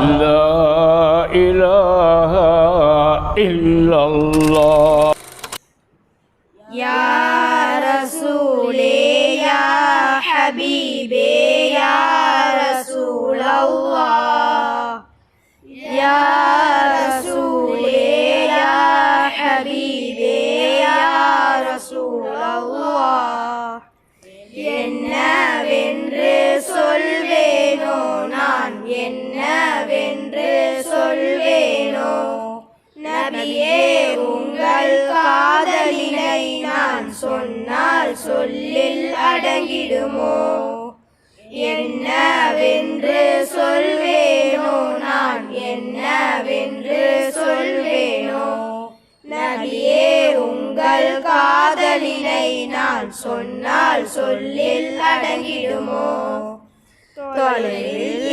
لا إله إلا என்னவென்று சொல்வேனோ? நபியே உங்கள் காதலினை நான் சொன்னால் சொல்லில் அடங்கிடுமோ? என்னவென்று சொல்வேனோ? நான் என்னவென்று சொல்வேனோ? நபியே உங்கள் காதலினை நான் சொன்னால் சொல்லில் அடங்கிடுமோ? தொலைவில்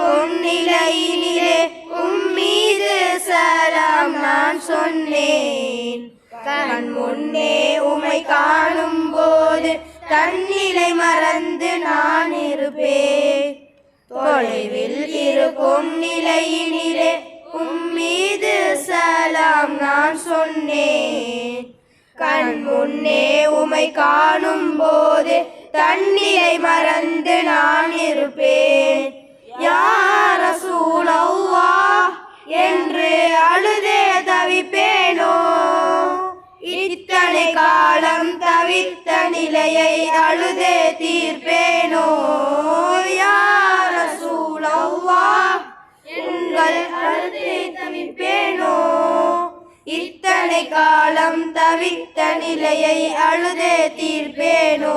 இருக்கும் உம்மீது சலாம் நான் சொன்னேன். கண் முன்னே உமை காணும் போது தன்னிலை மறந்து நான் இருப்பேன். தொலைவில் இருக்கும் நிலையினிலே உம்மீது சலாம் நான் சொன்னேன். கண் முன்னே உமை காணும் போது தன்னிலை மறந்து நான் இருப்பேன். யார சூழவா என்று அழுதே தவிப்பேனோ? இத்தனை காலம் தவித்த நிலையை அழுதே தீர்ப்பேனோ? யார சூழவா உங்கள் அழுதே தவிப்பேனோ? இத்தனை காலம் தவித்த நிலையை அழுதே தீர்ப்பேனோ?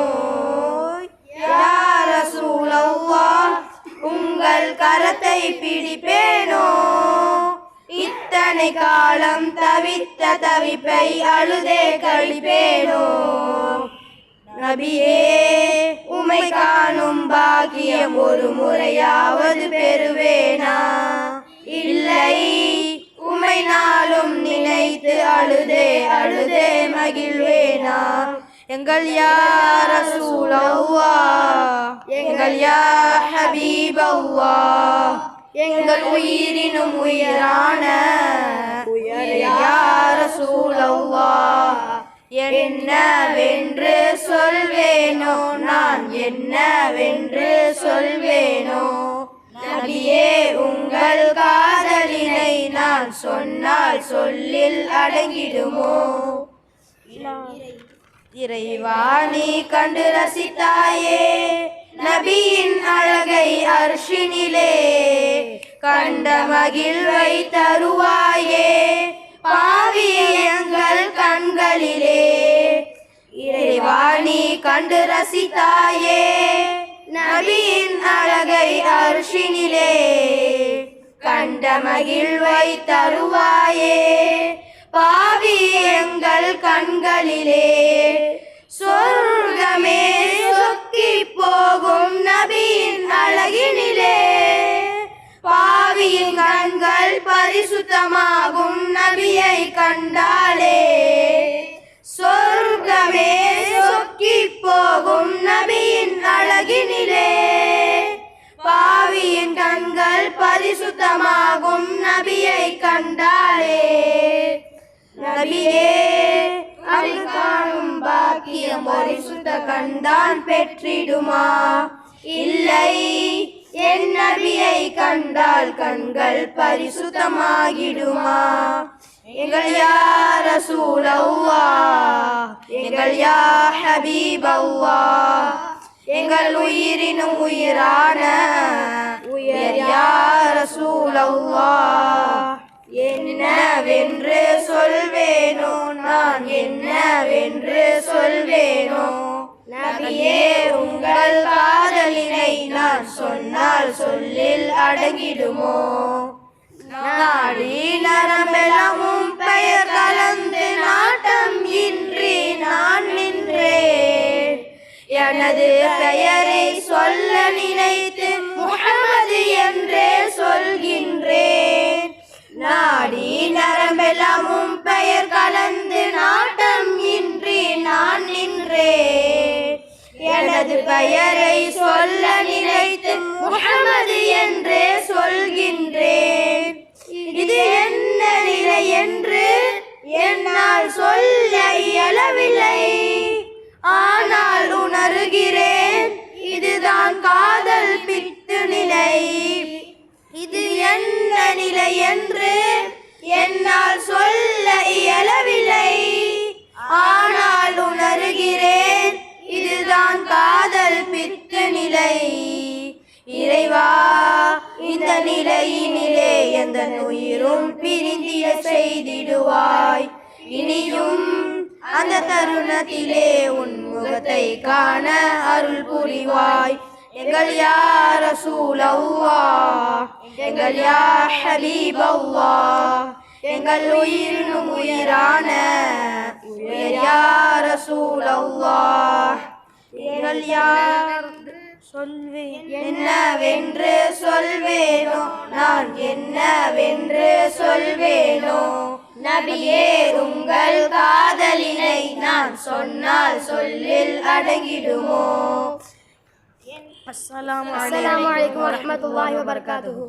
யார சூழவா உங்கள் கரத்தை பிடிப்பேனோ? இத்தனை காலம் தவித்த தவிப்பை அழுதே கழிப்பேனோ? நபியே உமை காணும் பாக்கியம் ஒரு முறையாவது பெறுவேனா? இல்லை உமை நாளும் நினைத்து அழுதே அழுதே மகிழ்வேனா? எங்கள் யார் சூழவா எங்கள் யா ஹபீபவ்வா எங்கள் உயிரினும் உயிரான உயர் யார என்னவென்று சொல்வேனோ நான் என்னவென்று சொல்வேனோ? நபியே உங்கள் காதலினை நான் சொன்னால் சொல்லில் அடங்கிடுமோ? இறைவாணி கண்டு ரசித்தாயே நபியின் அழகை அர்ஷினிலே கண்ட மகிழ்வை தருவாயே பாவியங்கள் கண்களிலே. இறைவாணி கண்டு ரசித்தாயே நபியின் அழகை அர்ஷினிலே கண்ட மகிழ்வை தருவாயே பாவி எங்கள் கண்களிலே. பரிசுத்தமாகும் நபியை கண்டாலே. சொர்க்கமே சொக்கி போகும் நபியின் அழகினிலே. பாவியின் கண்கள் பரிசுத்தமாகும் நபியை கண்டாலே. நபியே அங்கு காணும் பாக்கியம் பரிசுத்த கண்டான் பெற்றிடுமா? இல்லை கண்டால் கண்கள் பரிசுத்தமாகிடுமா? எங்கள் யார சூழவ்வா எங்கள் யா ஹபீபவ்வா? எங்கள் உயிரினும் உயிரான உயர் யார சூழவா என்னவென்று சொல்வேனோ நான் என்னவென்று சொல்வேனோ? நபியே உங்கள் காதலினை நான் சொன்னால் சொல்லில் அடங்கிடுமோ? நாடி நரமெலவும் பெயர் கலந்து நாட்டம் இன்றி நான் நின்றேன். எனது பெயரை சொல்ல நினைத்து முகமது என்றே சொல்கின்றேன். நாடி நரமெலவும் பெயர் கலந்து நாட்டம் இன்றி நான் நின்றேன். எனது பெயரை சொல்ல இயலவில்லை ஆனால் உணர்கிறேன் இதுதான் காதல் பித்து நிலை. இது என்ன நிலை என்று என்னால் சொல்ல இயலவில்லை ஆனால் உணர்கிறேன் இதுதான் காதல் பித்து நிலை. இறைவா இந்த நிலையினிலே எந்த உயிரும் பிரிந்திய செய்திடுவாய். இனியும் அந்த தருணத்திலே உன் முகத்தை காண அருள் புரிவாய். எங்கள் யார் ரசூலல்லா எங்கள் யார் ஹபீபவ்வா எங்கள் உயிர் உயிரான உயர் யார் ரசூலல்லா எங்கள் யார் சொல்வேன்? என்னவென்று சொல்வேனோ? நான் என்னவென்று சொல்வேனோ? நபியே உங்கள் காதலினை நான் சொன்னால் சொல்லில் அடங்கிடுமோ? அஸ்லாம் வலைக்கம் வரமத்துல்லாஹி வபர்காத்துஹூ.